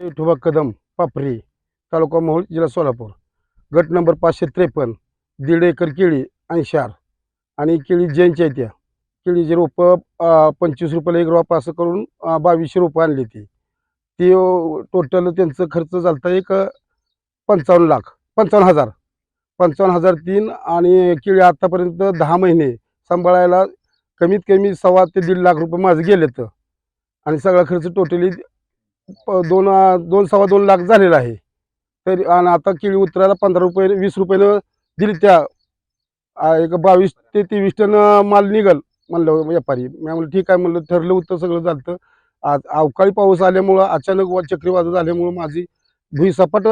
विठोबा कदम पापरी तालुका मोहोळ जिल्हा सोलापूर. गट नंबर पाचशे त्रेपन्न दीड एकर केळी ऐंशार आणि केळी जैनची आहे त्या. केळीचे रोपं पंचवीस रुपयाला एक रोप असं करून बावीसशे रोपं आणली ती. ती टोटल त्यांचं खर्च झालता एक पंचावन्न लाख पंचावन्न हजार. पंचावन्न हजार तीन आणि केळी आत्तापर्यंत दहा महिने सांभाळायला कमीत कमी सव्वा ते दीड लाख रुपये माझं गेलेत. आणि सगळा खर्च टोटली दोन दोन सव्वा दोन लाख झालेला आहे. तरी आणि आता केळी उतरायला पंधरा रुपये वीस रुपयानं दिली त्या एक बावीस ते तेवीस टन माल निघल म्हणलं व्यापारी. मी म्हणलं ठीक आहे म्हणलं ठरलं होतं सगळं झालं आज अवकाळी पाऊस आल्यामुळं अचानक वा- चक्रीवादळ झाल्यामुळं माझी भुईसपाट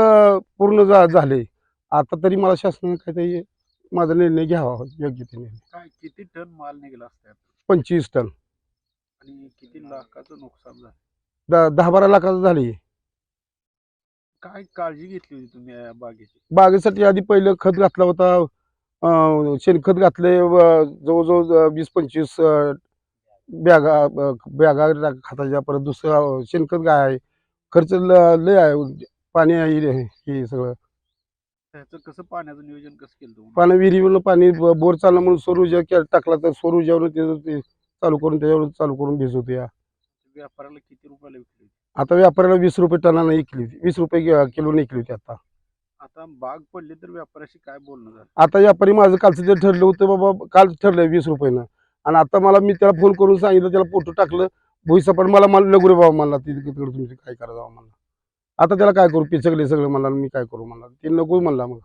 पूर्ण झा झाले. आता तरी मला शासनाने काहीतरी माझा निर्णय घ्यावा योग्य ते निर्णय. काय किती टन माल निघाला असतात पंचवीस टन. आणि किती लाखाचं नुकसान झालं? द दहा बारा लाखाचं झाली. काय काळजी घेतली होती तुम्ही या बागेची? बागेसाठी आधी पहिलं खत घातला होता. अं, शेणखत घातले व जवळजवळ अं, वीस पंचवीस अं, बॅगा अं, बॅगा टाक- खताच्या परत दुसरं अं, शेणखत काय आहे. खर्च ल- लय आहे. पाणी आहे हे हे सगळं. त्याचं कसं पाण्याचं नियोजन कसं केलं तुम्ही? पाणी विहिरीवरनं पाणी ब- बोर चाललं म्हणून सौर ऊर्जा के- टाकला तर सौर ऊर्जावरून त्याचं ते चालू करून त्याच्यावर चालू करून भिजवतो या. व्यापाऱ्याला किती रुपयाला विकली होती? आता व्यापाऱ्याला वीस रुपये टनानं विकली होती. वीस रुपये कि- किलोने विकली होती आता. आता बाग पडली तर व्यापाऱ्याशी काय बोलणं झालं? आता व्यापारी माझं कालचं जे ठरलं होतं बाबा काल ठरलंय वीस रुपयानं. आणि आता मला मी त्याला फोन करून सांगितलं त्याला फोटो टाकलं. भुईसपाट मला मला नको रे बाबा मला ती तिकडे तुमची काय करा जावं मला आता त्याला काय करू? पिचकले सगळे मला मी काय करू? मला ते नको म्हणला मग.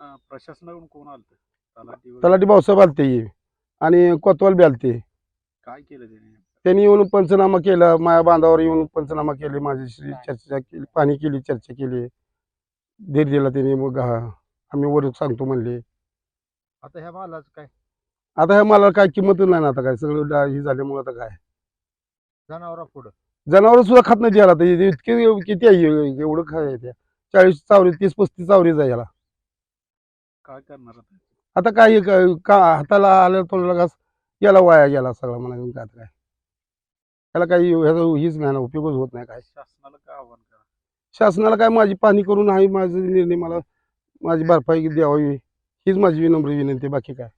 अं, प्रशासनाकडून कोण आलं तलाठी वगैरे? तलाठी भाऊसाहेब आलते आणि कोतवाल बी आलते काय केलं त्याने? त्यांनी येऊन पंचनामा केला माया बांधावर येऊन पंचनामा केले माझ्याशी चर्चा केली पाणी केली चर्चा केली. धीर दिला त्यांनी मग हा, आम्ही वर सांगतो म्हणले. आता ह्या मालाचं काय? आता ह्या मला काय किंमत नाही ना आता काय सगळं डा- हे झाल्यामुळे आता काय? जनावरा पुढं. जनावर सुद्धा खात नाही याला तर इतके किती आहे हे- एवढं काय त्या चाळीस चावरी तीस पस्तीस चावरीच आहे याला. काय करणार आता? आता काय हे का हाताला आल्या थोडा घास याला वाया गेला सगळा मला काय आता काय? त्याला काही ह्याचा हीच नाही ना उपयोगच होत नाही काय शासनाला काय आव्हान करा? शासनाला काय माझी पाहणी करून आहे माझा निर्णय मला माझी भरपाई द्यावी हीच माझी विनम्र विनंती आहे, बाकी काय?